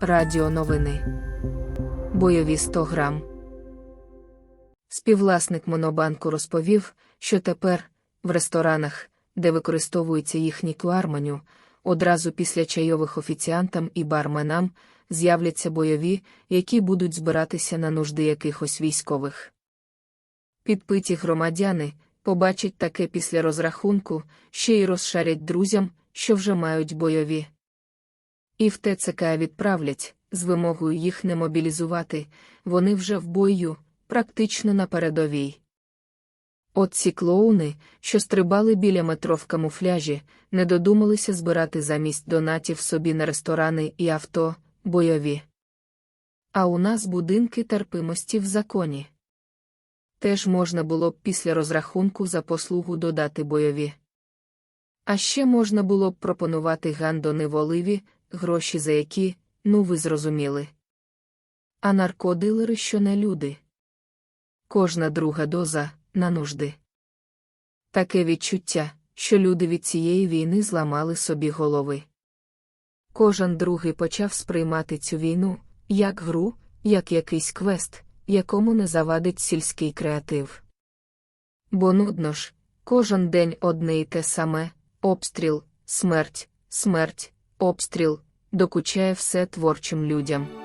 Радіо новини. Бойові 100 грам. Співвласник Монобанку розповів, що тепер, в ресторанах, де використовується їхній QR-меню, одразу після чайових офіціантам і барменам з'являться бойові, які будуть збиратися на нужди якихось військових. Підпиті громадяни побачать таке після розрахунку, ще й розшарять друзям, що вже мають бойові. І в ТЦК відправлять, з вимогою їх не мобілізувати, вони вже в бою, практично на передовій. От ці клоуни, що стрибали біля метро в камуфляжі, не додумалися збирати замість донатів собі на ресторани і авто, бойові. А у нас будинки терпимості в законі. Теж можна було б після розрахунку за послугу додати бойові. А ще можна було б пропонувати гандони в оливі, гроші за які, ну ви зрозуміли. А наркодилери що не люди. Кожна друга доза на нужди. Таке відчуття, що люди від цієї війни зламали собі голови. Кожен другий почав сприймати цю війну як гру, як якийсь квест, якому не завадить сільський креатив. Бо нудно ж, кожен день одне й те саме обстріл, смерть, смерть, обстріл, докучає все творчим людям.